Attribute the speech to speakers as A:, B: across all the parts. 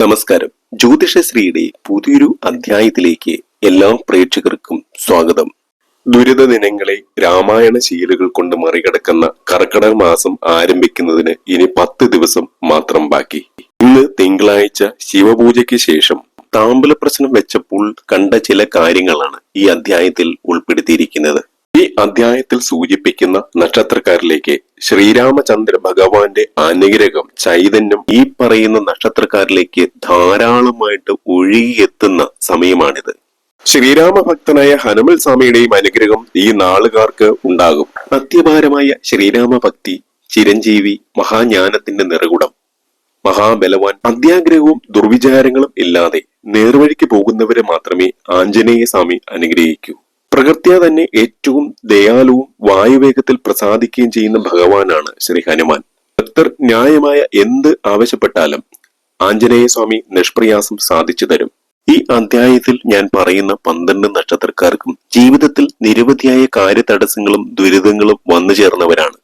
A: നമസ്കാരം. ജ്യോതിഷശ്രീയുടെ പുതിയൊരു അധ്യായത്തിലേക്ക് എല്ലാ പ്രേക്ഷകർക്കും സ്വാഗതം. ദുരിത ദിനങ്ങളെ രാമായണ ശീലുകൾ കൊണ്ട് മറികടക്കുന്ന കർക്കിടക മാസം ആരംഭിക്കുന്നതിന് ഇനി പത്ത് ദിവസം മാത്രം ബാക്കി. ഇന്ന് തിങ്കളാഴ്ച ശിവപൂജയ്ക്ക് ശേഷം താമ്പല പ്രശ്നം വെച്ചപ്പോൾ കണ്ട ചില കാര്യങ്ങളാണ് ഈ അധ്യായത്തിൽ ഉൾപ്പെടുത്തിയിരിക്കുന്നത്. ഈ അധ്യായത്തിൽ സൂചിപ്പിക്കുന്ന നക്ഷത്രക്കാരിലേക്ക് ശ്രീരാമചന്ദ്ര ഭഗവാന്റെ അനുഗ്രഹം ചൈതന്യം ഈ പറയുന്ന നക്ഷത്രക്കാരിലേക്ക് ധാരാളമായിട്ട് ഒഴുകിയെത്തുന്ന സമയമാണിത്. ശ്രീരാമ ഭക്തനായ ഹനുമൽ സ്വാമിയുടെയും അനുഗ്രഹം ഈ നാളുകാർക്ക് ഉണ്ടാകും. അത്യപാരമായ ശ്രീരാമ ഭക്തി ചിരഞ്ജീവി മഹാജ്ഞാനത്തിന്റെ നിറകുടം മഹാബലവാൻ അത്യാഗ്രഹവും ദുർവിചാരങ്ങളും ഇല്ലാതെ നേർവഴിക്ക് പോകുന്നവരെ മാത്രമേ ആഞ്ജനേയ സ്വാമി അനുഗ്രഹിക്കൂ. പ്രകൃത്യാ തന്നെ ഏറ്റവും ദയാലുവും വായുവേഗത്തിൽ പ്രസാദിക്കുകയും ചെയ്യുന്ന ഭഗവാനാണ് ശ്രീ ഹനുമാൻ. ഭക്തർ ന്യായമായ എന്ത് ആവശ്യപ്പെട്ടാലും ആഞ്ജനേയ സ്വാമി നിഷ്പ്രയാസം സാധിച്ചു തരും. ഈ അധ്യായത്തിൽ ഞാൻ പറയുന്ന പന്ത്രണ്ട് നക്ഷത്രക്കാർക്കും ജീവിതത്തിൽ നിരവധിയായ കാര്യതടസ്സങ്ങളും ദുരിതങ്ങളും വന്നു ചേർന്നവരാണ്.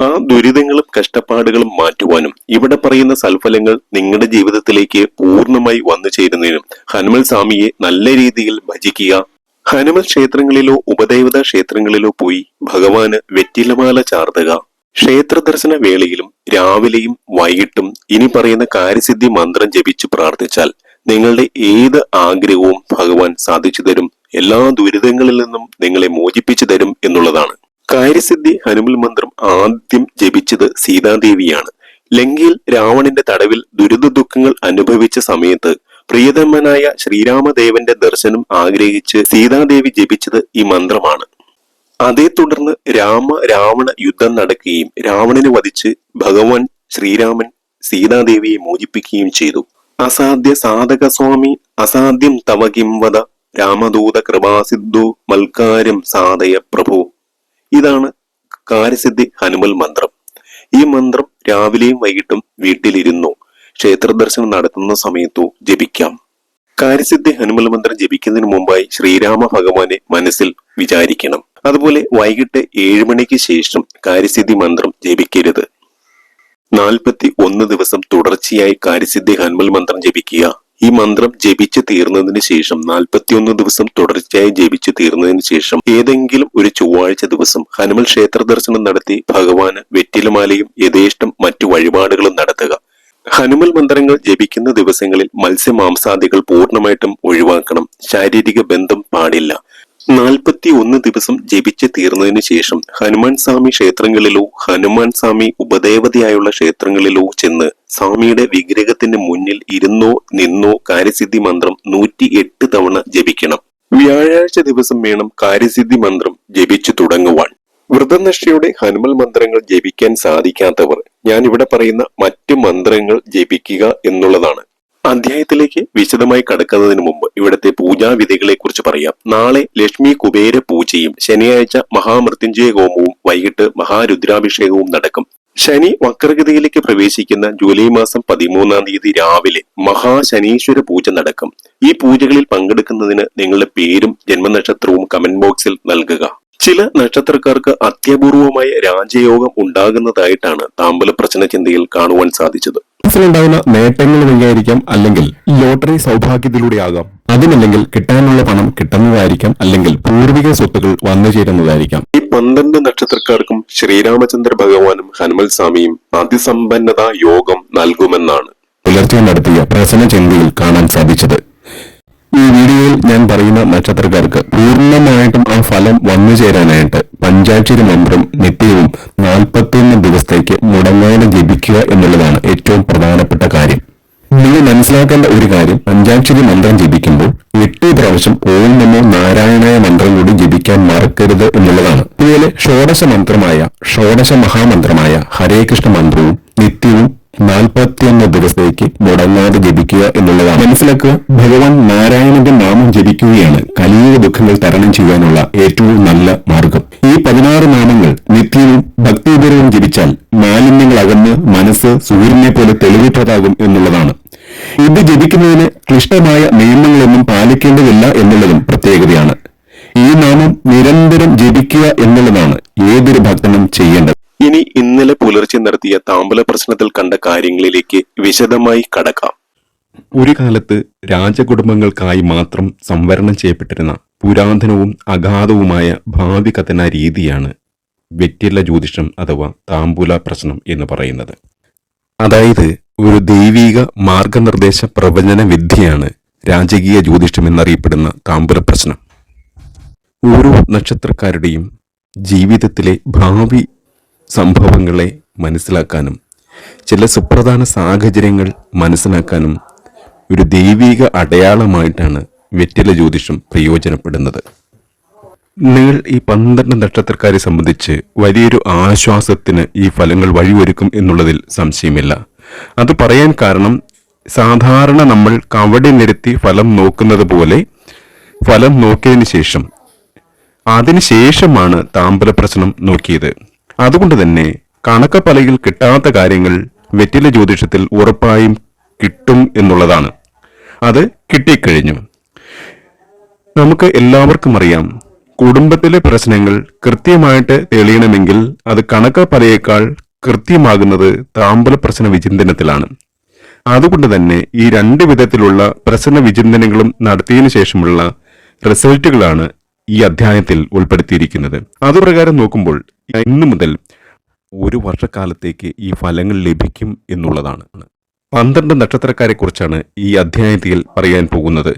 A: ആ ദുരിതങ്ങളും കഷ്ടപ്പാടുകളും മാറ്റുവാനും ഇവിടെ പറയുന്ന സൽഫലങ്ങൾ നിങ്ങളുടെ ജീവിതത്തിലേക്ക് പൂർണമായി വന്നു ചേരുന്നതിനും ഹനുമൽ സ്വാമിയെ നല്ല രീതിയിൽ ഭജിക്കുക ഹനുമൽ ക്ഷേത്രങ്ങളിലോ ഉപദേവത ക്ഷേത്രങ്ങളിലോ പോയി ഭഗവാന് വെറ്റിലമാല ചാർത്തുക. ക്ഷേത്ര ദർശന വേളയിലും രാവിലെയും വൈകിട്ടും ഇനി പറയുന്ന കാര്യസിദ്ധി മന്ത്രം ജപിച്ചു പ്രാർത്ഥിച്ചാൽ നിങ്ങളുടെ ഏത് ആഗ്രഹവും ഭഗവാൻ സാധിച്ചു തരും. എല്ലാ ദുരിതങ്ങളിൽ നിന്നും നിങ്ങളെ മോചിപ്പിച്ചു തരും എന്നുള്ളതാണ്. കാര്യസിദ്ധി ഹനുമൽ മന്ത്രം ആദ്യം ജപിച്ചത് സീതാദേവിയാണ്. ലങ്കയിൽ രാവണന്റെ തടവിൽ ദുരിത ദുഃഖങ്ങൾ അനുഭവിച്ച സമയത്ത് പ്രിയതമനായ ശ്രീരാമദേവന്റെ ദർശനം ആഗ്രഹിച്ച് സീതാദേവി ജപിച്ചത് ഈ മന്ത്രമാണ്. അതേ തുടർന്ന് രാമ രാവണ യുദ്ധം നടക്കുകയും രാവണനെ വധിച്ച് ഭഗവാൻ ശ്രീരാമൻ സീതാദേവിയെ മോചിപ്പിക്കുകയും ചെയ്തു. അസാധ്യ സാധക സ്വാമി അസാധ്യം തവ കിംവദ രാമദൂത കൃപാസിദ്ധു മൽക്കാരം സാധയ പ്രഭു. ഇതാണ് കാര്യസിദ്ധി ഹനുമൽ മന്ത്രം. ഈ മന്ത്രം രാവിലെയും വൈകിട്ടും വീട്ടിലിരുന്നു. ക്ഷേത്ര ദർശനം നടത്തുന്ന സമയത്തോ ജപിക്കാം. കാര്യസിദ്ധി ഹനുമൽ മന്ത്രം ജപിക്കുന്നതിന് മുമ്പായി ശ്രീരാമ ഭഗവാനെ മനസ്സിൽ വിചാരിക്കണം. അതുപോലെ വൈകിട്ട് ഏഴ് മണിക്ക് ശേഷം കാര്യസിദ്ധി മന്ത്രം ജപിക്കരുത്. നാൽപ്പത്തി ഒന്ന് ദിവസം തുടർച്ചയായി കാര്യസിദ്ധി ഹനുമൽ മന്ത്രം ജപിക്കുക. ഈ മന്ത്രം ജപിച്ചു തീർന്നതിന് ശേഷം നാൽപ്പത്തിയൊന്ന് ദിവസം തുടർച്ചയായി ജപിച്ചു തീർന്നതിന് ശേഷം ഏതെങ്കിലും ഒരു ചൊവ്വാഴ്ച ദിവസം ഹനുമൽ ക്ഷേത്ര ദർശനം നടത്തി ഭഗവാന് വെറ്റിലമാലയും യഥേഷ്ടം മറ്റു വഴിപാടുകളും നടത്തുക. ഹനുമൽ മന്ത്രങ്ങൾ ജപിക്കുന്ന ദിവസങ്ങളിൽ മത്സ്യമാംസാദികൾ പൂർണമായിട്ടും ഒഴിവാക്കണം. ശാരീരിക ബന്ധം പാടില്ല. നാൽപ്പത്തി ഒന്ന് ദിവസം ജപിച്ച് തീർന്നതിനു ശേഷം ഹനുമാൻ സ്വാമി ക്ഷേത്രങ്ങളിലോ ഹനുമാൻ സ്വാമി ഉപദേവതയായുള്ള ക്ഷേത്രങ്ങളിലോ ചെന്ന് സ്വാമിയുടെ വിഗ്രഹത്തിന് മുന്നിൽ ഇരുന്നോ നിന്നോ കാര്യസിദ്ധി മന്ത്രം നൂറ്റി എട്ട് തവണ ജപിക്കണം. വ്യാഴാഴ്ച ദിവസം വേണം കാര്യസിദ്ധി മന്ത്രം ജപിച്ചു തുടങ്ങുവാൻ. വ്രതനിഷ്ഠയുടെ ഹനുമൽ മന്ത്രങ്ങൾ ജപിക്കാൻ സാധിക്കാത്തവർ. ഞാൻ ഇവിടെ പറയുന്ന മറ്റു മന്ത്രങ്ങൾ ജപിക്കുക എന്നുള്ളതാണ്. അധ്യായത്തിലേക്ക് വിശദമായി കടക്കുന്നതിന് മുമ്പ് ഇവിടുത്തെ പൂജാവിധികളെ കുറിച്ച് പറയാം. നാളെ ലക്ഷ്മി കുബേര പൂജയും ശനിയാഴ്ച മഹാമൃത്യുഞ്ജയ ഹോമവും വൈകിട്ട് മഹാരുദ്രാഭിഷേകവും നടക്കും. ശനി വക്രഗതിയിലേക്ക് പ്രവേശിക്കുന്ന ജൂലൈ മാസം പതിമൂന്നാം തീയതി രാവിലെ മഹാശനീശ്വര പൂജ നടക്കും. ഈ പൂജകളിൽ പങ്കെടുക്കുന്നതിന് നിങ്ങളുടെ പേരും ജന്മനക്ഷത്രവും കമന്റ് ബോക്സിൽ നൽകുക. ചില നക്ഷത്രക്കാർക്ക് അത്യപൂർവമായ രാജയോഗം ഉണ്ടാകുന്നതായിട്ടാണ് താമ്പല പ്രശ്ന ചിന്തയിൽ കാണുവാൻ സാധിച്ചത്.
B: മനസ്സിലുണ്ടാകുന്ന നേട്ടങ്ങൾ വഴിയായിരിക്കാം അല്ലെങ്കിൽ ലോട്ടറി സൗഭാഗ്യത്തിലൂടെ ആകാം അതിനല്ലെങ്കിൽ കിട്ടാനുള്ള പണം കിട്ടുന്നതായിരിക്കാം അല്ലെങ്കിൽ പൂർവിക സ്വത്തുക്കൾ വന്നു ചേരുന്നതായിരിക്കാം.
A: ഈ പന്ത്രണ്ട് നക്ഷത്രക്കാർക്കും ശ്രീരാമചന്ദ്ര ഭഗവാനും ഹനുമൽ സ്വാമിയും അതിസമ്പന്നത യോഗം നൽകുമെന്നാണ്.
B: പുലർച്ചെ നടത്തിയ പ്രസന്ന ചിന്തയിൽ കാണാൻ സാധിച്ചത്. ഈ വീഡിയോയിൽ ഞാൻ പറയുന്ന നക്ഷത്രക്കാർക്ക് പൂർണമായിട്ടും ആ ഫലം വന്നു ചേരാനായിട്ട് പഞ്ചാക്ഷരി മന്ത്രം നിത്യവും നാൽപ്പത്തിയൊന്ന് ദിവസത്തേക്ക് മുടങ്ങാതെ ജപിക്കുക എന്നുള്ളതാണ് ഏറ്റവും പ്രധാനപ്പെട്ട കാര്യം. നിങ്ങൾ മനസ്സിലാക്കേണ്ട ഒരു കാര്യം പഞ്ചാക്ഷരി മന്ത്രം ജപിക്കുമ്പോൾ എട്ട് പ്രാവശ്യം ഓം നമോ നാരായണായ മന്ത്രം കൂടി ജപിക്കാൻ മറക്കരുത് എന്നുള്ളതാണ്. അതുപോലെ ഷോഡശ മന്ത്രമായ ഷോഡശ മഹാമന്ത്രമായ ഹരേ കൃഷ്ണ മന്ത്രവും നിത്യവും നാൽപ്പത്തിയൊന്ന് ദിവസത്തേക്ക് മുടങ്ങാതെ ജപിക്കുക എന്നുള്ളതാണ്. മനസ്സിലാക്കുക ഭഗവാൻ നാരായണന്റെ നാമം ജപിക്കുകയാണ് കലിയുഗ ദുഃഖങ്ങൾ തരണം ചെയ്യാനുള്ള ഏറ്റവും നല്ല മാർഗം. ഈ പതിനാറ് നാമങ്ങൾ നിത്യവും ഭക്തിപരവും ജപിച്ചാൽ മാലിന്യങ്ങൾ അകന്ന് മനസ്സ് സൂര്യനെ പോലെ തെളിവിട്ടതാകും എന്നുള്ളതാണ്. ഇത് ജപിക്കുന്നതിന് ക്ലിഷ്ടമായ നിയമങ്ങളൊന്നും പാലിക്കേണ്ടതില്ല എന്നുള്ളതും പ്രത്യേകതയാണ്. ഈ നാമം നിരന്തരം ജപിക്കുക എന്നുള്ളതാണ് ഏതൊരു ഭക്തനും ചെയ്യേണ്ടത്.
A: ഇനി ഇന്നലെ പുലർച്ചെ നടത്തിയ താമ്പല പ്രശ്നത്തിൽ കണ്ട കാര്യങ്ങളിലേക്ക് വിശദമായി കടക്കാം.
B: ഒരു കാലത്ത് രാജകുടുംബങ്ങൾക്കായി മാത്രം സംവരണം ചെയ്യപ്പെട്ടിരുന്ന പുരാതനവും അഗാധവുമായ ഭാവി കഥന രീതിയാണ് വ്യക്തിയുള്ള ജ്യോതിഷം അഥവാ താമ്പൂല പ്രശ്നം എന്ന് പറയുന്നത്. അതായത് ഒരു ദൈവീക മാർഗനിർദ്ദേശ പ്രവചന വിദ്യയാണ് രാജകീയ ജ്യോതിഷം എന്നറിയപ്പെടുന്ന താമ്പൂല പ്രശ്നം. ഓരോ നക്ഷത്രക്കാരുടെയും ജീവിതത്തിലെ ഭാവി സംഭവങ്ങളെ മനസ്സിലാക്കാനും ചില സുപ്രധാന സാഹചര്യങ്ങൾ മനസ്സിലാക്കാനും ഒരു ദൈവിക അടയാളമായിട്ടാണ് വെറ്റില ജ്യോതിഷം പ്രയോജനപ്പെടുന്നത്. നിങ്ങൾ ഈ പന്ത്രണ്ട് നക്ഷത്രക്കാരെ സംബന്ധിച്ച് വലിയൊരു ആശ്വാസത്തിന് ഈ ഫലങ്ങൾ വഴിയൊരുക്കും എന്നുള്ളതിൽ സംശയമില്ല. അത് പറയാൻ കാരണം സാധാരണ നമ്മൾ കവടി നിരത്തി ഫലം നോക്കുന്നത് പോലെ ഫലം നോക്കിയതിന് ശേഷം അതിനുശേഷമാണ് താമ്പല പ്രശ്നം നോക്കിയത്. അതുകൊണ്ട് തന്നെ കണക്കപ്പലയിൽ കിട്ടാത്ത കാര്യങ്ങൾ വെറ്റില ജ്യോതിഷത്തിൽ ഉറപ്പായും കിട്ടും എന്നുള്ളതാണ്. അത് കിട്ടിക്കഴിഞ്ഞു. നമുക്ക് എല്ലാവർക്കും അറിയാം കുടുംബത്തിലെ പ്രശ്നങ്ങൾ കൃത്യമായിട്ട് തെളിയണമെങ്കിൽ അത് കണക്കപ്പലയേക്കാൾ കൃത്യമാകുന്നത് താമ്പല പ്രശ്ന വിചിന്തനത്തിലാണ്. അതുകൊണ്ട് തന്നെ ഈ രണ്ട് വിധത്തിലുള്ള പ്രശ്ന വിചിന്തനങ്ങളും നടത്തിയതിനു ശേഷമുള്ള റിസൾട്ടുകളാണ് ഈ അധ്യായത്തിൽ ഉൾപ്പെടുത്തിയിരിക്കുന്നത്. അതുപ്രകാരം നോക്കുമ്പോൾ ഇന്നു മുതൽ ഒരു വർഷക്കാലത്തേക്ക് ഈ ഫലങ്ങൾ ലഭിക്കും എന്നുള്ളതാണ്. പന്ത്രണ്ട് നക്ഷത്രക്കാരെക്കുറിച്ചാണ് ഈ അധ്യായത്തിൽ പറയാൻ പോകുന്നത്.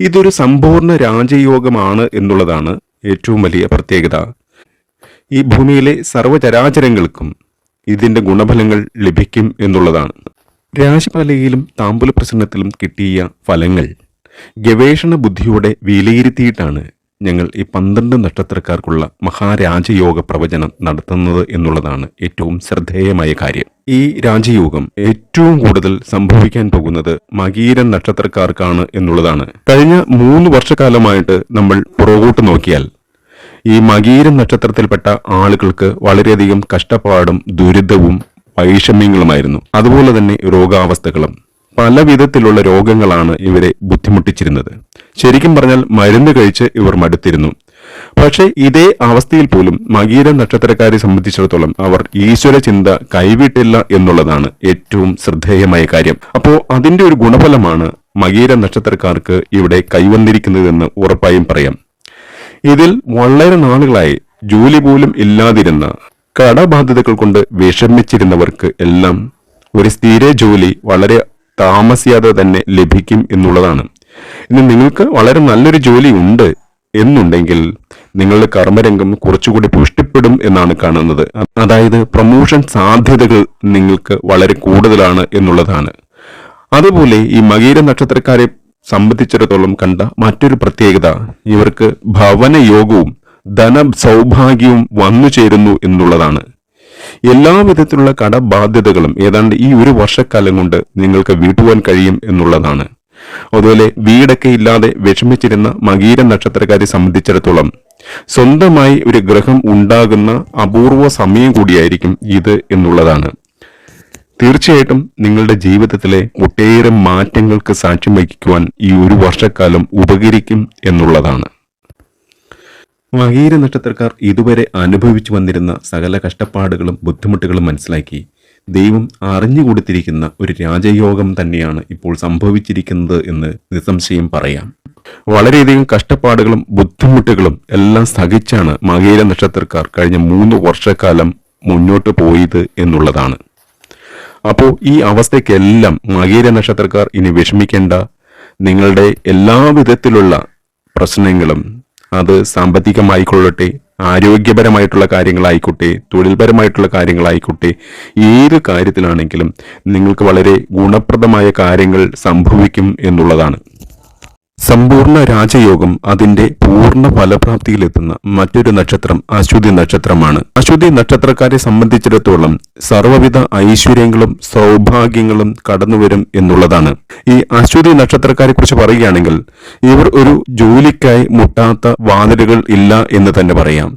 B: ഇതൊരു സമ്പൂർണ രാജയോഗമാണ് എന്നുള്ളതാണ് ഏറ്റവും വലിയ പ്രത്യേകത. ഈ ഭൂമിയിലെ സർവചരാചരങ്ങൾക്കും ഇതിന്റെ ഗുണഫലങ്ങൾ ലഭിക്കും എന്നുള്ളതാണ്. രാശിപലയിലും താമ്പൂല പ്രസന്നത്തിലും കിട്ടിയ ഫലങ്ങൾ ഗവേഷണ ബുദ്ധിയോടെ വിലയിരുത്തിയിട്ടാണ് ഞങ്ങൾ ഈ പന്ത്രണ്ട് നക്ഷത്രക്കാർക്കുള്ള മഹാരാജയോഗ പ്രവചനം നടത്തുന്നത് എന്നുള്ളതാണ് ഏറ്റവും ശ്രദ്ധേയമായ കാര്യം. ഈ രാജയോഗം ഏറ്റവും കൂടുതൽ സംഭവിക്കാൻ പോകുന്നത് മകീരൻ നക്ഷത്രക്കാർക്കാണ് എന്നുള്ളതാണ്. കഴിഞ്ഞ മൂന്ന് വർഷക്കാലമായിട്ട് നമ്മൾ പുറകോട്ട് നോക്കിയാൽ ഈ മകീരൻ നക്ഷത്രത്തിൽപ്പെട്ട ആളുകൾക്ക് വളരെയധികം കഷ്ടപ്പാടും ദുരിതവും വൈഷമ്യങ്ങളുമായിരുന്നു. അതുപോലെ തന്നെ രോഗാവസ്ഥകളും പല വിധത്തിലുള്ള രോഗങ്ങളാണ് ഇവരെ ബുദ്ധിമുട്ടിച്ചിരുന്നത്. ശരിക്കും പറഞ്ഞാൽ മരുന്ന് കഴിച്ച് ഇവർ മടുത്തിരുന്നു. പക്ഷേ ഇതേ അവസ്ഥയിൽ പോലും മകീര നക്ഷത്രക്കാരെ സംബന്ധിച്ചിടത്തോളം അവർ ഈശ്വര ചിന്ത കൈവിട്ടില്ല എന്നുള്ളതാണ് ഏറ്റവും ശ്രദ്ധേയമായ കാര്യം. അപ്പോ അതിന്റെ ഒരു ഗുണഫലമാണ് മകീര നക്ഷത്രക്കാർക്ക് ഇവിടെ കൈവന്നിരിക്കുന്നതെന്ന് ഉറപ്പായും പറയാം. ഇതിൽ വളരെ നാളുകളായി ജോലി പോലും ഇല്ലാതിരുന്ന കടബാധ്യതകൾ കൊണ്ട് വിഷമിച്ചിരുന്നവർക്ക് എല്ലാം ഒരു സ്ഥിര ജോലി വളരെ താമസിയാതെ തന്നെ ലഭിക്കും എന്നുള്ളതാണ്. ഇനി നിങ്ങൾക്ക് വളരെ നല്ലൊരു ജോലി ഉണ്ട് എന്നുണ്ടെങ്കിൽ നിങ്ങളുടെ കർമ്മരംഗം കുറച്ചുകൂടി പുഷ്ടിപ്പെടും എന്നാണ് കാണുന്നത്. അതായത് പ്രൊമോഷൻ സാധ്യതകൾ നിങ്ങൾക്ക് വളരെ കൂടുതലാണ് എന്നുള്ളതാണ്. അതുപോലെ ഈ മകീര നക്ഷത്രക്കാരെ സംബന്ധിച്ചിടത്തോളം കണ്ട മറ്റൊരു പ്രത്യേകത ഇവർക്ക് ഭവന യോഗവും ധന സൗഭാഗ്യവും വന്നു ചേരുന്നു എന്നുള്ളതാണ്. എല്ലാ വിധത്തിലുള്ള കടബാധ്യതകളും ഏതാണ്ട് ഈ ഒരു വർഷക്കാലം കൊണ്ട് നിങ്ങൾക്ക് വീട്ടുവാൻ കഴിയും എന്നുള്ളതാണ്. അതുപോലെ വീടൊക്കെ ഇല്ലാതെ വിഷമിച്ചിരുന്ന മകീര നക്ഷത്രക്കാരെ സംബന്ധിച്ചിടത്തോളം സ്വന്തമായി ഒരു ഗ്രഹം ഉണ്ടാകുന്ന അപൂർവ സമയം കൂടിയായിരിക്കും ഇത് എന്നുള്ളതാണ്. തീർച്ചയായിട്ടും നിങ്ങളുടെ ജീവിതത്തിലെ ഒട്ടേറെ മാറ്റങ്ങൾക്ക് സാക്ഷ്യം വഹിക്കുവാൻ ഈ ഒരു വർഷക്കാലം ഉപകരിക്കും എന്നുള്ളതാണ്. മകീര നക്ഷത്രക്കാർ ഇതുവരെ അനുഭവിച്ചു വന്നിരുന്ന സകല കഷ്ടപ്പാടുകളും ബുദ്ധിമുട്ടുകളും മനസ്സിലാക്കി ദൈവം അറിഞ്ഞു കൊടുത്തിരിക്കുന്ന ഒരു രാജയോഗം തന്നെയാണ് ഇപ്പോൾ സംഭവിച്ചിരിക്കുന്നത് എന്ന് നിസ്സംശയം പറയാം. വളരെയധികം കഷ്ടപ്പാടുകളും ബുദ്ധിമുട്ടുകളും എല്ലാം സഹിച്ചാണ് മകേര നക്ഷത്രക്കാർ കഴിഞ്ഞ മൂന്ന് വർഷക്കാലം മുന്നോട്ട് പോയത് എന്നുള്ളതാണ്. അപ്പോൾ ഈ അവസ്ഥയ്ക്കെല്ലാം മകേര നക്ഷത്രക്കാർ ഇനി വിഷമിക്കേണ്ട. നിങ്ങളുടെ എല്ലാ വിധത്തിലുള്ള പ്രശ്നങ്ങളും അത് സാമ്പത്തികമായിക്കൊള്ളട്ടെ ആരോഗ്യപരമായിട്ടുള്ള കാര്യങ്ങളായിക്കോട്ടെ തൊഴിൽപരമായിട്ടുള്ള കാര്യങ്ങളായിക്കോട്ടെ ഏത് കാര്യത്തിലാണെങ്കിലും നിങ്ങൾക്ക് വളരെ ഗുണപ്രദമായ കാര്യങ്ങൾ സംഭവിക്കും എന്നുള്ളതാണ്. സമ്പൂർണ രാജയോഗം അതിന്റെ പൂർണ ഫലപ്രാപ്തിയിലെത്തുന്ന മറ്റൊരു നക്ഷത്രം അശ്വതി നക്ഷത്രമാണ്. അശ്വതി നക്ഷത്രക്കാരെ സംബന്ധിച്ചിടത്തോളം സർവവിധ ഐശ്വര്യങ്ങളും സൗഭാഗ്യങ്ങളും കടന്നുവരും എന്നുള്ളതാണ്. ഈ അശ്വതി നക്ഷത്രക്കാരെ കുറിച്ച് പറയുകയാണെങ്കിൽ ഇവർ ഒരു ജോലിക്കായി മുട്ടാത്ത വാതിലുകൾ ഇല്ല എന്ന് തന്നെ പറയാം.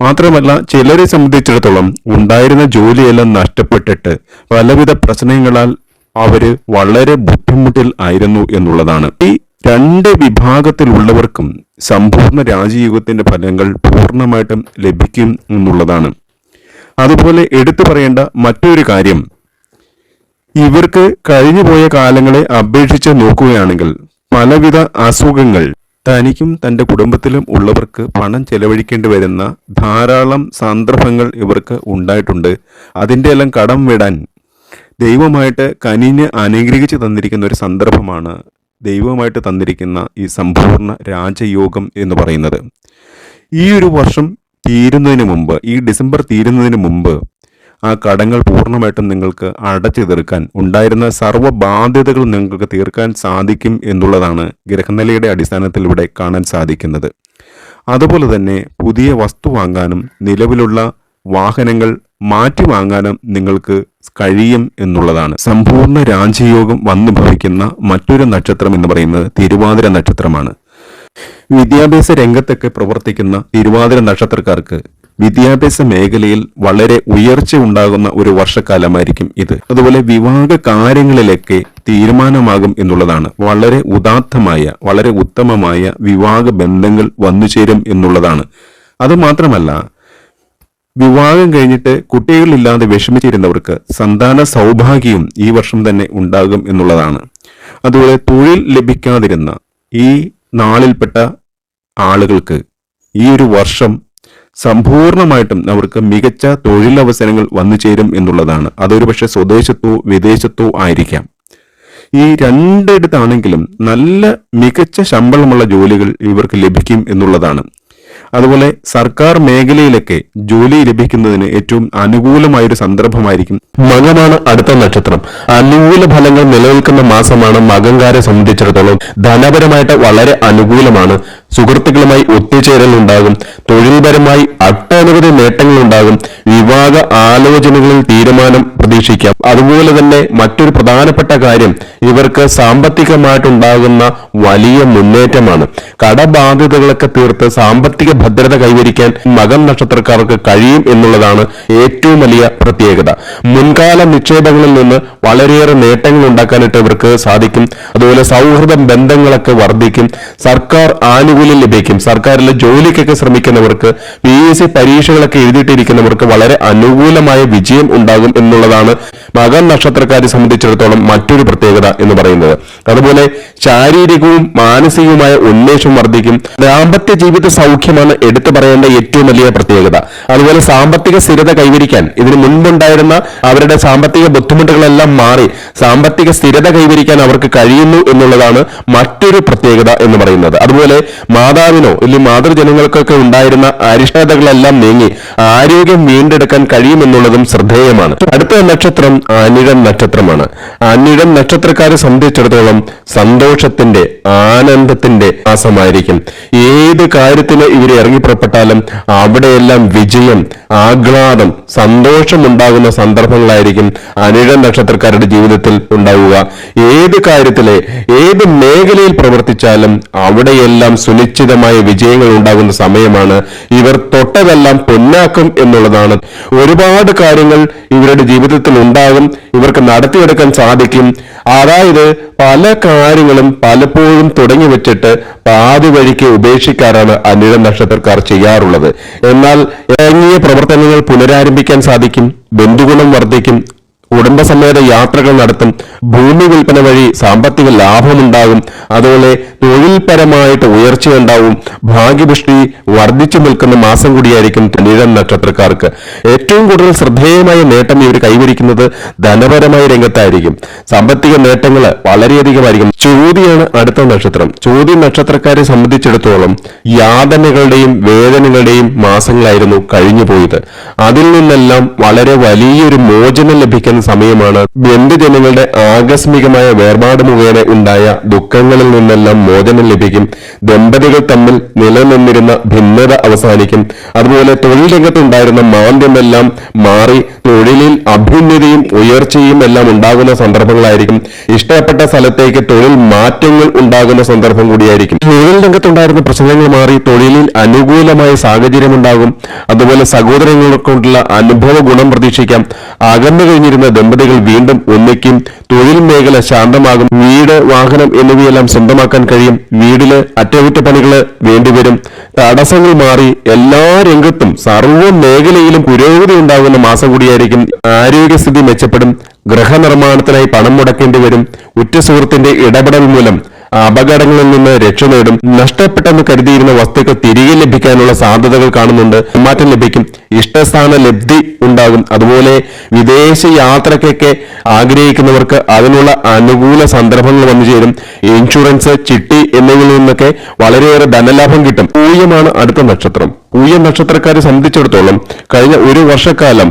B: മാത്രമല്ല ചിലരെ സംബന്ധിച്ചിടത്തോളം ഉണ്ടായിരുന്ന ജോലിയെല്ലാം നഷ്ടപ്പെട്ടിട്ട് പലവിധ പ്രശ്നങ്ങളാൽ അവർ വളരെ ബുദ്ധിമുട്ടിൽ ആയിരുന്നു എന്നുള്ളതാണ്. ഈ രണ്ട് വിഭാഗത്തിലുള്ളവർക്കും സമ്പൂർണ രാജയുഗത്തിന്റെ ഫലങ്ങൾ പൂർണമായിട്ടും ലഭിക്കും എന്നുള്ളതാണ്. അതുപോലെ എടുത്തു പറയേണ്ട മറ്റൊരു കാര്യം. ഇവർക്ക് കഴിഞ്ഞുപോയ കാലങ്ങളെ അപേക്ഷിച്ച് നോക്കുകയാണെങ്കിൽ പലവിധ അസുഖങ്ങൾ തനിക്കും തന്റെ കുടുംബത്തിലും ഉള്ളവർക്ക് പണം ചെലവഴിക്കേണ്ടി വരുന്ന ധാരാളം സന്ദർഭങ്ങൾ ഇവർക്ക് ഉണ്ടായിട്ടുണ്ട്. അതിന്റെ എല്ലാം കടം വിടാൻ ദൈവമായിട്ട് കനിഞ്ഞ് അനുഗ്രഹിച്ച് തന്നിരിക്കുന്ന ഒരു സന്ദർഭമാണ് ദൈവമായിട്ട് തന്നിരിക്കുന്ന ഈ സമ്പൂർണ രാജയോഗം എന്ന് പറയുന്നത്. ഈ ഒരു വർഷം തീരുന്നതിന് മുമ്പ് ഈ ഡിസംബർ തീരുന്നതിന് മുമ്പ് ആ കടങ്ങൾ പൂർണമായിട്ടും നിങ്ങൾക്ക് അടച്ചു തീർക്കാൻ ഉണ്ടായിരുന്ന സർവ ബാധ്യതകൾ നിങ്ങൾക്ക് തീർക്കാൻ സാധിക്കും എന്നുള്ളതാണ് ഗ്രഹനിലയുടെ അടിസ്ഥാനത്തിൽ ഇവിടെ കാണാൻ സാധിക്കുന്നത്. അതുപോലെ തന്നെ പുതിയ വസ്തു വാങ്ങാനും നിലവിലുള്ള വാഹനങ്ങൾ മാറ്റി വാങ്ങാനും നിങ്ങൾക്ക് കഴിയും എന്നുള്ളതാണ്. സമ്പൂർണ രാജയോഗം വന്നു ഭവിക്കുന്ന മറ്റൊരു നക്ഷത്രം എന്ന് പറയുന്നത് തിരുവാതിര നക്ഷത്രമാണ്. വിദ്യാഭ്യാസ രംഗത്തൊക്കെ പ്രവർത്തിക്കുന്ന തിരുവാതിര നക്ഷത്രക്കാർക്ക് വിദ്യാഭ്യാസ മേഖലയിൽ വളരെ ഉയർച്ച ഉണ്ടാകുന്ന ഒരു വർഷക്കാലമായിരിക്കും ഇത്. അതുപോലെ വിവാഹ കാര്യങ്ങളിലൊക്കെ തീരുമാനമാകും എന്നുള്ളതാണ്. വളരെ ഉദാത്തമായ വളരെ ഉത്തമമായ വിവാഹ ബന്ധങ്ങൾ വന്നു ചേരും എന്നുള്ളതാണ് അതുമാത്രമല്ല വിവാഹം കഴിഞ്ഞിട്ട് കുട്ടികളില്ലാതെ വിഷമിച്ചിരുന്നവർക്ക് സന്താന സൗഭാഗ്യവും ഈ വർഷം തന്നെ ഉണ്ടാകും എന്നുള്ളതാണ്. അതുപോലെ തൊഴിൽ ലഭിക്കാതിരുന്ന ഈ നാളിൽപ്പെട്ട ആളുകൾക്ക് ഈ ഒരു വർഷം സമ്പൂർണമായിട്ടും അവർക്ക് മികച്ച തൊഴിലവസരങ്ങൾ വന്നു ചേരും എന്നുള്ളതാണ്. അതൊരു പക്ഷെ സ്വദേശത്തോ വിദേശത്തോ ആയിരിക്കാം. ഈ രണ്ടിടത്താണെങ്കിലും നല്ല മികച്ച ശമ്പളമുള്ള ജോലികൾ ഇവർക്ക് ലഭിക്കും എന്നുള്ളതാണ്. അതുപോലെ സർക്കാർ മേഖലയിലൊക്കെ ജോലി ലഭിക്കുന്നതിന് ഏറ്റവും അനുകൂലമായ ഒരു സന്ദർഭമായിരിക്കും
C: മകമാണ് അടുത്ത നക്ഷത്രം. അനുകൂല ഫലങ്ങൾ നിലനിൽക്കുന്ന മാസമാണ് മകങ്കാരെ സംബന്ധിച്ചിടത്തോളം ധനപരമായിട്ട് വളരെ അനുകൂലമാണ്. സുഹൃത്തുക്കളുമായി ഒത്തുചേരൽ ഉണ്ടാകും തൊഴിൽപരമായി ഒട്ടനവധി നേട്ടങ്ങൾ ഉണ്ടാകും വിവാഹ ആലോചനകളിൽ തീരുമാനം പ്രതീക്ഷിക്കാം. അതുപോലെ തന്നെ മറ്റൊരു പ്രധാനപ്പെട്ട കാര്യം ഇവർക്ക് സാമ്പത്തികമായിട്ടുണ്ടാകുന്ന വലിയ മുന്നേറ്റമാണ്. കടബാധ്യതകളൊക്കെ തീർത്ത് സാമ്പത്തിക ഭദ്രത കൈവരിക്കാൻ മകം നക്ഷത്രക്കാർക്ക് കഴിയും എന്നുള്ളതാണ് ഏറ്റവും വലിയ പ്രത്യേകത. മുൻകാല നിക്ഷേപങ്ങളിൽ നിന്ന് വളരെയേറെ നേട്ടങ്ങൾ ഉണ്ടാക്കാനായിട്ട് ഇവർക്ക് സാധിക്കും. അതുപോലെ സൗഹൃദ ബന്ധങ്ങളൊക്കെ വർദ്ധിക്കും. സർക്കാർ ആനുകൂല്യം ലഭിക്കും. സർക്കാരിലെ ജോലിക്കൊക്കെ ശ്രമിക്കുന്നവർക്ക് പി എസ് സി പരീക്ഷകളൊക്കെ എഴുതിയിട്ടിരിക്കുന്നവർക്ക് വളരെ അനുകൂലമായ വിജയം ഉണ്ടാകും എന്നുള്ളതാണ് മകൻ നക്ഷത്രക്കാരെ സംബന്ധിച്ചിടത്തോളം മറ്റൊരു പ്രത്യേകത എന്ന് പറയുന്നത്. അതുപോലെ ശാരീരികവും മാനസികവുമായ ഉന്മേഷം വർദ്ധിക്കും. ദാമ്പത്യ ജീവിത സൗഖ്യമാണ് എടുത്തു പറയേണ്ട ഏറ്റവും വലിയ പ്രത്യേകത. അതുപോലെ സാമ്പത്തിക സ്ഥിരത കൈവരിക്കാൻ. ഇതിന് മുൻപുണ്ടായിരുന്ന അവരുടെ സാമ്പത്തിക ബുദ്ധിമുട്ടുകളെല്ലാം മാറി സാമ്പത്തിക സ്ഥിരത കൈവരിക്കാൻ അവർക്ക് കഴിയുന്നു എന്നുള്ളതാണ് മറ്റൊരു പ്രത്യേകത എന്ന് പറയുന്നത്. അതുപോലെ മാതാവിനോ ഇല്ലെങ്കിൽ മാതൃജനങ്ങൾക്കൊക്കെ ഉണ്ടായിരുന്ന അരിഷ്ടതകളെല്ലാം നീങ്ങി ആരോഗ്യം വീണ്ടെടുക്കാൻ കഴിയുമെന്നുള്ളതും ശ്രദ്ധേയമാണ്. അടുത്ത നക്ഷത്രം അനിഴം നക്ഷത്രമാണ്. അനിഴം നക്ഷത്രക്കാരെ സംബന്ധിച്ചിടത്തോളം സന്തോഷത്തിന്റെ ആനന്ദത്തിന്റെ മാസമായിരിക്കും. ഏത് കാര്യത്തിന് ഇവർ ഇറങ്ങി ഇറങ്ങിപ്പുറപ്പെട്ടാലും അവിടെയെല്ലാം വിജയം ആഹ്ലാദം സന്തോഷം ഉണ്ടാകുന്ന സന്ദർഭങ്ങളായിരിക്കും അനിഴം നക്ഷത്രക്കാരുടെ ജീവിതത്തിൽ ഉണ്ടാവുക. ഏത് കാര്യത്തിലെ ഏത് മേഖലയിൽ പ്രവർത്തിച്ചാലും അവിടെയെല്ലാം സുനിശ്ചിതമായ വിജയങ്ങൾ ഉണ്ടാകുന്ന സമയമാണ് ഇവർ തൊട്ടതെല്ലാം പൊന്നാക്കും എന്നുള്ളതാണ്. ഒരുപാട് കാര്യങ്ങൾ ഇവരുടെ ജീവിതത്തിൽ ഉണ്ടാകും ഇവർക്ക് നടത്തിയെടുക്കാൻ സാധിക്കും. അതായത് പല കാര്യങ്ങളും പലപ്പോഴും തുടങ്ങി വെച്ചിട്ട് പാതി വഴിക്ക് ഉപേക്ഷിക്കാറാണ് അനിഴ നക്ഷത്രക്കാർ ചെയ്യാറുള്ളത്. എന്നാൽ ഇറങ്ങിയ പ്രവർത്തനങ്ങൾ പുനരാരംഭിക്കാൻ സാധിക്കും ബന്ധുഗുണം വർദ്ധിക്കും കുടുംബസമേത യാത്രകൾ നടത്തും. ഭൂമി വിൽപ്പന വഴി സാമ്പത്തിക ലാഭമുണ്ടാകും. അതുപോലെ തൊഴിൽപരമായിട്ട് ഉയർച്ചയുണ്ടാവും ഭാഗ്യപുഷ്ടി വർദ്ധിച്ചു നിൽക്കുന്ന മാസം കൂടിയായിരിക്കും നിഴം നക്ഷത്രക്കാർക്ക്. ഏറ്റവും കൂടുതൽ ശ്രദ്ധേയമായ നേട്ടം ഇവർ കൈവരിക്കുന്നത് ധനപരമായ രംഗത്തായിരിക്കും. സാമ്പത്തിക നേട്ടങ്ങൾ വളരെയധികമായിരിക്കും. ചോതിയാണ് അടുത്ത നക്ഷത്രം. ചോതി നക്ഷത്രക്കാരെ സംബന്ധിച്ചിടത്തോളം യാതനകളുടെയും വേദനകളുടെയും മാസങ്ങളായിരുന്നു കഴിഞ്ഞുപോയത് അതിൽ നിന്നെല്ലാം വളരെ വലിയൊരു മോചനം ലഭിക്കുന്ന സമയമാണ് ബന്ധുജനങ്ങളുടെ ആകസ്മികമായ വേർപാട് മുഖേന ഉണ്ടായ ദുഃഖങ്ങളിൽ നിന്നെല്ലാം മോചനം ലഭിക്കും. ദമ്പതികൾ തമ്മിൽ നിലനിന്നിരുന്ന ഭിന്നത അവസാനിക്കും. അതുപോലെ തൊഴിൽ രംഗത്തുണ്ടായിരുന്ന മാന്ദ്യമെല്ലാം മാറി തൊഴിലിൽ അഭ്യുന്നതിയും ഉയർച്ചയും എല്ലാം ഉണ്ടാകുന്ന സന്ദർഭങ്ങളായിരിക്കും. ഇഷ്ടപ്പെട്ട സ്ഥലത്തേക്ക് തൊഴിൽ മാറ്റങ്ങൾ ഉണ്ടാകുന്ന സന്ദർഭം കൂടിയായിരിക്കും. തൊഴിൽ രംഗത്തുണ്ടായിരുന്ന പ്രശ്നങ്ങൾ മാറി തൊഴിലിൽ അനുകൂലമായ സാഹചര്യം ഉണ്ടാകും. അതുപോലെ സഹോദരങ്ങളെക്കൊണ്ടുള്ള അനുഭവ ഗുണം പ്രതീക്ഷിക്കാം. അകന്നു കഴിഞ്ഞിരുന്ന ദമ്പതികൾ വീണ്ടും ഒന്നിക്കും തൊഴിൽ മേഖല ശാന്തമാകും. വീട് വാഹനം എന്നിവയെല്ലാം സ്വന്തമാക്കാൻ കഴിയും. വീടിൽ അറ്റകുറ്റപ്പണികൾ വേണ്ടിവരും. തടസ്സങ്ങൾ മാറി എല്ലാ രംഗത്തും സർവ മേഖലയിലും പുരോഗതി ഉണ്ടാകുന്ന മാസം കൂടിയായിരിക്കും. ആരോഗ്യസ്ഥിതി മെച്ചപ്പെടും. ഗൃഹനിർമ്മാണത്തിനായി പണം മുടക്കേണ്ടി വരും. ഉറ്റ സുഹൃത്തിന്റെ ഇടപെടൽ മൂലം അപകടങ്ങളിൽ നിന്ന് രക്ഷ നേടും. നഷ്ടപ്പെട്ടെന്ന് കരുതിയിരുന്ന വസ്തുക്കൾ തിരികെ ലഭിക്കാനുള്ള സാധ്യതകൾ കാണുന്നുണ്ട്. മാറ്റം ലഭിക്കും. ഇഷ്ടസ്ഥാന ലബ്ധി ഉണ്ടാകും. അതുപോലെ വിദേശ യാത്രക്കൊക്കെ ആഗ്രഹിക്കുന്നവർക്ക് അതിനുള്ള അനുകൂല സന്ദർഭങ്ങൾ വന്നു ചേരും. ഇൻഷുറൻസ് ചിട്ടി എന്നിവയിൽ നിന്നൊക്കെ വളരെയേറെ ധനലാഭം കിട്ടും. പൂയമാണ് അടുത്ത നക്ഷത്രം. പൂയ നക്ഷത്രക്കാരെ സംബന്ധിച്ചിടത്തോളം കഴിഞ്ഞ ഒരു വർഷക്കാലം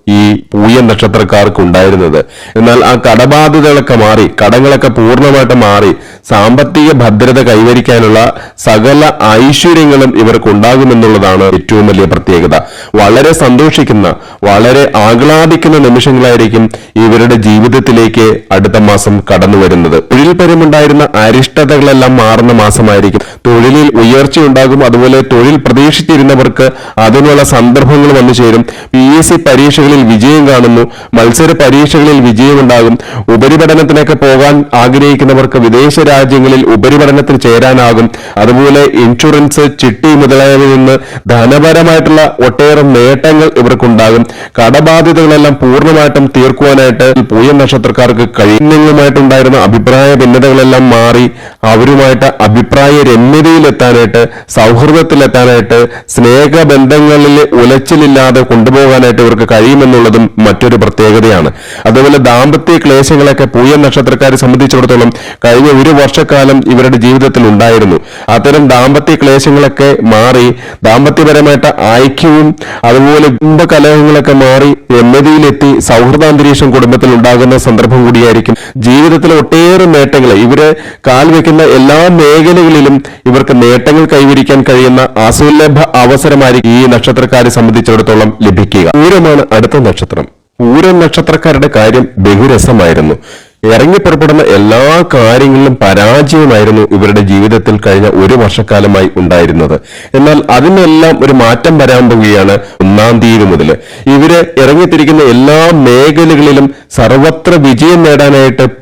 C: ഈ പൂയൻ നക്ഷത്രക്കാർക്ക് ഉണ്ടായിരുന്നത് എന്നാൽ ആ കടബാധ്യതകളൊക്കെ മാറി കടങ്ങളൊക്കെ പൂർണമായിട്ട് മാറി സാമ്പത്തിക ഭദ്രത കൈവരിക്കാനുള്ള സകല ഐശ്വര്യങ്ങളും ഇവർക്ക് ഉണ്ടാകുമെന്നുള്ളതാണ് ഏറ്റവും വലിയ പ്രത്യേകത. വളരെ സന്തോഷിക്കുന്ന വളരെ ആഹ്ലാദിക്കുന്ന നിമിഷങ്ങളായിരിക്കും ഇവരുടെ ജീവിതത്തിലേക്ക് അടുത്ത മാസം കടന്നു വരുന്നത് തൊഴിൽപരമുണ്ടായിരുന്ന അരിഷ്ടതകളെല്ലാം മാറുന്ന മാസമായിരിക്കും. തൊഴിലിൽ ഉയർച്ചയുണ്ടാകും അതുപോലെ തൊഴിൽ പ്രതീക്ഷിച്ചിരുന്നവർക്ക് അതിനുള്ള സന്ദർഭങ്ങൾ വന്നു ചേരും പി എസ് സി പരീക്ഷകളിൽ വിജയം കാണുന്നു. മത്സര പരീക്ഷകളിൽ വിജയമുണ്ടാകും. ഉപരിപഠനത്തിനൊക്കെ പോകാൻ ആഗ്രഹിക്കുന്നവർക്ക് വിദേശ രാജ്യങ്ങളിൽ ഉപരിപഠനത്തിന് ചേരാനാകും. അതുപോലെ ഇൻഷുറൻസ് ചിട്ടി മുതലായവയിൽ നിന്ന് ധനപരമായിട്ടുള്ള ഒട്ടേറെ നേട്ടങ്ങൾ ഇവർക്കുണ്ടാകും. കടബാധ്യതകളെല്ലാം പൂർണമായിട്ടും തീർക്കുവാനായിട്ട് പൂയ നക്ഷത്രക്കാർക്ക് കഴിയുന്നതുമായിട്ടുണ്ടായിരുന്ന അഭിപ്രായ ഭിന്നതകളെല്ലാം മാറി അവരുമായിട്ട് അഭിപ്രായ രമ്യതയിലെത്താനായിട്ട് സൗഹൃദത്തിലെത്താനായിട്ട് സ്നേഹബന്ധങ്ങളിൽ ഉലച്ചിലില്ലാതെ കൊണ്ടുപോകാനായിട്ട് ഇവർക്ക് കഴിയുമെന്നുള്ളതും മറ്റൊരു പ്രത്യേകതയാണ്. അതുപോലെ ദാമ്പത്യ ക്ലേശങ്ങളൊക്കെ പൂയ നക്ഷത്രക്കാരെ സംബന്ധിച്ചിടത്തോളം കഴിഞ്ഞ ഒരു വർഷക്കാലം ഇവരുടെ ജീവിതത്തിൽ ഉണ്ടായിരുന്നു. അത്തരം ദാമ്പത്യ ക്ലേശങ്ങളൊക്കെ മാറി ദാമ്പത്യപരമായിട്ട് ഐക്യവും അതുപോലെ കുംഭകലഹങ്ങളൊക്കെ മാറി എന്നതിയിലെത്തി സൗഹൃദാന്തരീക്ഷം കുടുംബത്തിൽ ഉണ്ടാകുന്ന സന്ദർഭം കൂടിയായിരിക്കും. ജീവിതത്തിലെ ഒട്ടേറെ നേട്ടങ്ങൾ ഇവർ കാൽ വെക്കുന്ന എല്ലാ മേഖലകളിലും ഇവർക്ക് നേട്ടങ്ങൾ കൈവരിക്കാൻ കഴിയുന്ന അസുലഭ അവസരമായിരിക്കും ഈ നക്ഷത്രക്കാരെ സംബന്ധിച്ചിടത്തോളം ലഭിക്കുക. പൂരമാണ് അടുത്ത നക്ഷത്രം. പൂരം നക്ഷത്രക്കാരുടെ കാര്യം ബഹുരസമായിരുന്നു. ഇറങ്ങി പുറപ്പെടുന്ന എല്ലാ കാര്യങ്ങളിലും പരാജയമായിരുന്നു ഇവരുടെ ജീവിതത്തിൽ കഴിഞ്ഞ ഒരു വർഷക്കാലമായി ഉണ്ടായിരുന്നത്. എന്നാൽ അതിനെല്ലാം ഒരു മാറ്റം വരാൻ പോവുകയാണ് ഒന്നാം തീയതി മുതൽ. ഇവർ ഇറങ്ങിത്തിരിക്കുന്ന എല്ലാ മേഖലകളിലും സർവത്ര വിജയം നേടാനായിട്ട്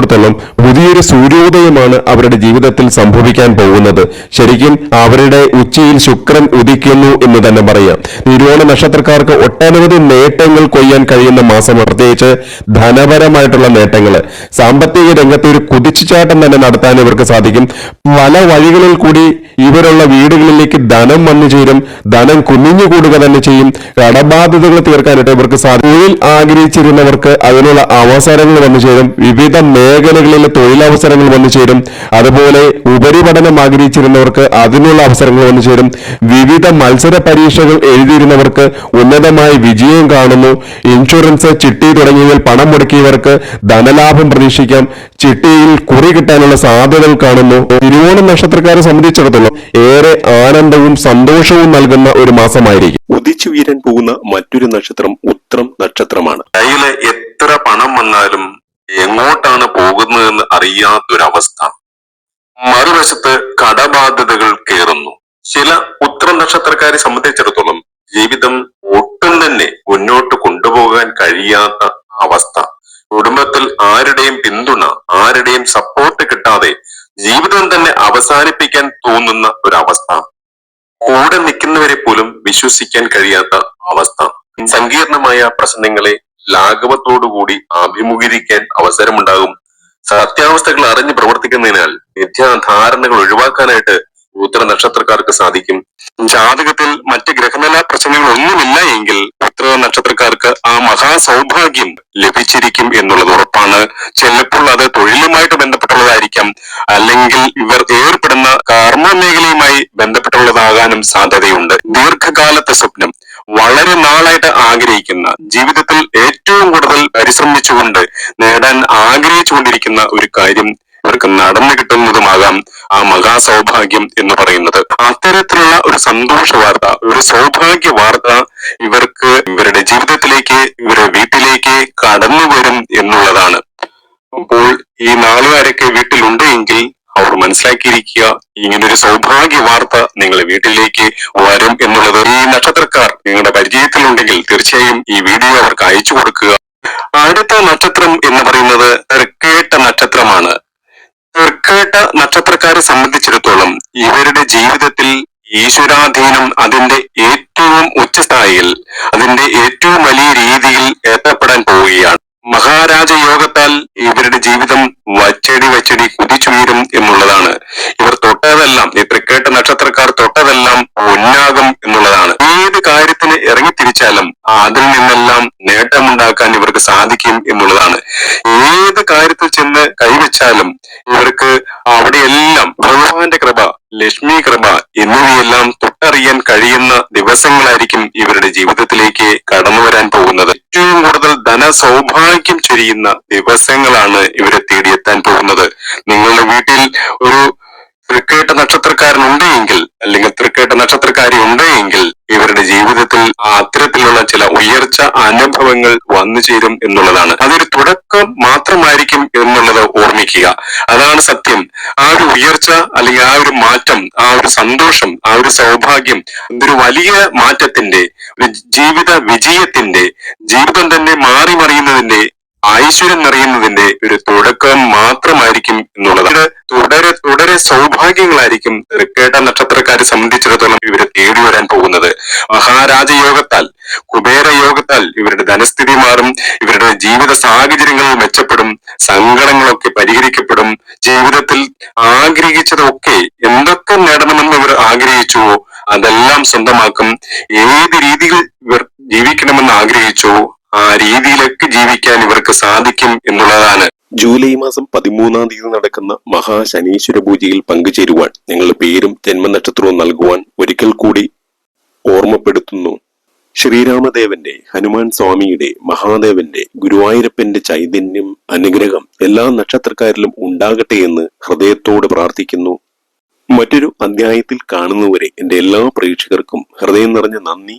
C: സംബന്ധിച്ചിടത്തോളം പുതിയൊരു സൂര്യോദയമാണ് അവരുടെ ജീവിതത്തിൽ സംഭവിക്കാൻ പോകുന്നത്. ശരിക്കും അവരുടെ ഉച്ചയിൽ ശുക്രൻ ഉദിക്കുന്നു എന്ന് തന്നെ പറയാം. തിരുവോണ നക്ഷത്രക്കാർക്ക് ഒട്ടനവധി നേട്ടങ്ങൾ കൊയ്യാൻ കഴിയുന്ന മാസം പ്രത്യേകിച്ച് ധനപരമായിട്ടുള്ള നേട്ടങ്ങൾ സാമ്പത്തിക രംഗത്ത് ഒരു കുതിച്ചുചാട്ടം തന്നെ നടത്താൻ ഇവർക്ക് സാധിക്കും. പല വഴികളിൽ കൂടി ഇവരുള്ള വീടുകളിലേക്ക് ധനം വന്നു ചേരും ധനം കുനിഞ്ഞുകൂടുക തന്നെ ചെയ്യും. കടബാധ്യതകൾ തീർക്കാനായിട്ട് ഇവർക്ക് സാധിക്കും. ആഗ്രഹിച്ചിരുന്നവർക്ക് അതിനുള്ള അവസരങ്ങൾ വന്നു ചേരും. വിവിധ മേഖലകളിലെ തൊഴിലവസരങ്ങൾ വന്നു ചേരും. അതുപോലെ ഉപരിപഠനം ആഗ്രഹിച്ചിരുന്നവർക്ക് അതിനുള്ള അവസരങ്ങൾ വന്നു ചേരും. വിവിധ മത്സര പരീക്ഷകൾ എഴുതിയിരുന്നവർക്ക് ഉന്നതമായ വിജയം കാണുന്നു. ഇൻഷുറൻസ് ചിട്ടി തുടങ്ങിയവയിൽ പണം മുടക്കിയവർക്ക് ധനലാഭം പ്രതീക്ഷിക്കാം. ചിട്ടിയിൽ കുറി കിട്ടാനുള്ള സാധ്യതകൾ കാണുന്നു. തിരുവോണം നക്ഷത്രക്കാരെ സംബന്ധിച്ചിടത്തോളം ഏറെ ആനന്ദവും സന്തോഷവും നൽകുന്ന ഒരു മാസമായിരിക്കും.
A: ഉദിച്ചുയരാൻ പോകുന്ന മറ്റൊരു നക്ഷത്രം ഉത്രം നക്ഷത്രമാണ്.
D: കയ്യിലെ എത്ര പണം വന്നാലും എങ്ങോട്ടാണ് പോകുന്നതെന്ന് അറിയാത്തൊരവസ്ഥ. മറുവശത്ത് കടബാധ്യതകൾ കയറുന്നു ചില ഉത്തരം നക്ഷത്രക്കാരെ സംബന്ധിച്ചിടത്തോളം ജീവിതം ഒട്ടും തന്നെ മുന്നോട്ട് കൊണ്ടുപോകാൻ കഴിയാത്ത അവസ്ഥ. കുടുംബത്തിൽ ആരുടെയും പിന്തുണ ആരുടെയും സപ്പോർട്ട് കിട്ടാതെ ജീവിതം തന്നെ അവസാനിപ്പിക്കാൻ തോന്നുന്ന ഒരവസ്ഥ. കൂടെ നിൽക്കുന്നവരെ പോലും വിശ്വസിക്കാൻ കഴിയാത്ത അവസ്ഥ. സങ്കീർണമായ പ്രശ്നങ്ങളെ ലാഘവത്തോടുകൂടി അഭിമുഖീകരിക്കാൻ അവസരമുണ്ടാകും. സത്യാവസ്ഥകൾ അറിഞ്ഞു പ്രവർത്തിക്കുന്നതിനാൽ മിഥ്യാധാരണകൾ ഒഴിവാക്കാനായിട്ട് ഉത്തര നക്ഷത്രക്കാർക്ക് സാധിക്കും. ജാതകത്തിൽ മറ്റ് ഗ്രഹനില പ്രശ്നങ്ങൾ ഒന്നുമില്ല എങ്കിൽ ഉത്തര നക്ഷത്രക്കാർക്ക് ആ മഹാസൗഭാഗ്യം ലഭിച്ചിരിക്കും എന്നുള്ളത് ഉറപ്പാണ്. ചിലപ്പോൾ അത് തൊഴിലുമായിട്ട് ബന്ധപ്പെട്ടുള്ളതായിരിക്കാം. അല്ലെങ്കിൽ ഇവർ ഏർപ്പെടുന്ന കർമ്മ മേഖലയുമായി ബന്ധപ്പെട്ടുള്ളതാകാനും സാധ്യതയുണ്ട്. ദീർഘകാലത്തെ സ്വപ്നം വളരെ നാളായിട്ട് ആഗ്രഹിക്കുന്ന ജീവിതത്തിൽ ഏറ്റവും കൂടുതൽ പരിശ്രമിച്ചുകൊണ്ട് നേടാൻ ആഗ്രഹിച്ചുകൊണ്ടിരിക്കുന്ന ഒരു കാര്യം ഇവർക്ക് നടന്നു കിട്ടുന്നതുമാകാം ആ മഹാസൗഭാഗ്യം എന്ന് പറയുന്നത്. അത്തരത്തിലുള്ള ഒരു സന്തോഷ വാർത്ത ഒരു സൗഭാഗ്യ വാർത്ത ഇവർക്ക് ഇവരുടെ ജീവിതത്തിലേക്ക് ഇവരുടെ വീട്ടിലേക്ക് കടന്നു വരും എന്നുള്ളതാണ്. അപ്പോൾ ഈ നാളുകാരൊക്കെ വീട്ടിലുണ്ട് എങ്കിൽ അവർ മനസ്സിലാക്കിയിരിക്കുക ഇങ്ങനൊരു സൗഭാഗ്യ വാർത്ത നിങ്ങളുടെ വീട്ടിലേക്ക് വരും എന്നുള്ളത്. ഈ നക്ഷത്രക്കാർ നിങ്ങളുടെ പരിചയത്തിലുണ്ടെങ്കിൽ തീർച്ചയായും ഈ വീഡിയോ അവർക്ക് അയച്ചു കൊടുക്കുക. അടുത്ത നക്ഷത്രം എന്ന് പറയുന്നത് തൃക്കേട്ട നക്ഷത്രമാണ്. തൃക്കേട്ട നക്ഷത്രക്കാരെ സംബന്ധിച്ചിടത്തോളം ഇവരുടെ ജീവിതത്തിൽ ഈശ്വരാധീനം അതിന്റെ ഏറ്റവും ഉച്ചസ്ഥായിയിൽ അതിന്റെ ഏറ്റവും വലിയ രീതിയിൽ എത്തപ്പെടാൻ പോവുകയാണ്. മഹാരാജ യോഗത്താൽ ഇവരുടെ ജീവിതം വച്ചടി വച്ചടി കുതിച്ചുയരും എന്നുള്ളതാണ്. ഇവർ തൊട്ടതെല്ലാം ഈ തൃക്കേട്ട നക്ഷത്രക്കാർ തൊട്ടതെല്ലാം പൊന്നാകും എന്നുള്ളതാണ്. ഏത് കാര്യത്തിന് ഇറങ്ങിത്തിരിച്ചാലും അതിൽ നിന്നെല്ലാം നേട്ടമുണ്ടാക്കാൻ ഇവർക്ക് സാധിക്കും എന്നുള്ളതാണ്. ഏത് ചെന്ന് കൈവച്ചാലും ഇവർക്ക് അവിടെയെല്ലാം ഭഗവാന്റെ കൃപ ലക്ഷ്മി കൃപ എന്നിവയെല്ലാം തൊട്ടറിയാൻ കഴിയുന്ന ദിവസങ്ങളായിരിക്കും ഇവരുടെ ജീവിതത്തിലേക്ക് കടന്നു വരാൻ പോകുന്നത്. ഏറ്റവും കൂടുതൽ ധന സൗഭാഗ്യം ചൊരിയുന്ന ദിവസങ്ങളാണ് ഇവരെ തേടിയെത്താൻ പോകുന്നത്. നിങ്ങളുടെ വീട്ടിൽ ഒരു തൃക്കേട്ട നക്ഷത്രക്കാരൻ എങ്കിൽ അല്ലെങ്കിൽ തൃക്കേട്ട നക്ഷത്രക്കാരി ഉണ്ട് ഇവരുടെ ജീവിതത്തിൽ അത്തരത്തിലുള്ള ചില ഉയർച്ച അനുഭവങ്ങൾ വന്നു ചേരും എന്നുള്ളതാണ്. അതൊരു തുടക്കം മാത്രമായിരിക്കും എന്നുള്ളത് ഓർമ്മിക്കുക. അതാണ് സത്യം. ആ ഒരു ഉയർച്ച അല്ലെങ്കിൽ ആ ഒരു മാറ്റം ആ ഒരു സന്തോഷം ആ ഒരു സൗഭാഗ്യം ഒരു വലിയ മാറ്റത്തിന്റെ ജീവിത വിജയത്തിന്റെ ജീവിതം തന്നെ മാറി മറിയുന്നതിന്റെ ഐശ്വര്യം നിറയുന്നതിന്റെ ഒരു തുടക്കം മാത്രമായിരിക്കും എന്നുള്ളതാണ്. തുടരെ തുടരെ സൗഭാഗ്യങ്ങളായിരിക്കും കേട്ട നക്ഷത്രക്കാരെ സംബന്ധിച്ചിടത്തോളം ഇവരെ തേടി വരാൻ പോകുന്നത്. മഹാരാജയോഗത്താൽ കുബേര യോഗത്താൽ ഇവരുടെ ധനസ്ഥിതി മാറും ഇവരുടെ ജീവിത സാഹചര്യങ്ങൾ മെച്ചപ്പെടും സങ്കടങ്ങളൊക്കെ പരിഹരിക്കപ്പെടും ജീവിതത്തിൽ ആഗ്രഹിച്ചതൊക്കെ എന്തൊക്കെ നേടണമെന്ന് ഇവർ ആഗ്രഹിച്ചുവോ അതെല്ലാം സ്വന്തമാക്കും. ഏത് രീതിയിൽ ഇവർ ജീവിക്കണമെന്ന് ആഗ്രഹിച്ചോ ആ രീതിയിലൊക്കെ ജീവിക്കാൻ ഇവർക്ക് സാധിക്കും എന്നുള്ളതാണ്.
A: ജൂലൈ മാസം പതിമൂന്നാം തീയതി നടക്കുന്ന മഹാശനീശ്വര പൂജയിൽ പങ്കുചേരുവാൻ നിങ്ങളുടെ പേരും ജന്മനക്ഷത്രവും നൽകുവാൻ ഒരിക്കൽ കൂടി ഓർമ്മപ്പെടുത്തുന്നു. ശ്രീരാമദേവന്റെ ഹനുമാൻ സ്വാമിയുടെ മഹാദേവന്റെ ഗുരുവായൂരപ്പന്റെ ചൈതന്യം അനുഗ്രഹം എല്ലാ നക്ഷത്രക്കാരിലും ഉണ്ടാകട്ടെ എന്ന് ഹൃദയത്തോട് പ്രാർത്ഥിക്കുന്നു. മറ്റൊരു അധ്യായത്തിൽ കാണുന്നവരെ എന്റെ എല്ലാ പ്രേക്ഷകർക്കും ഹൃദയം നിറഞ്ഞ നന്ദി.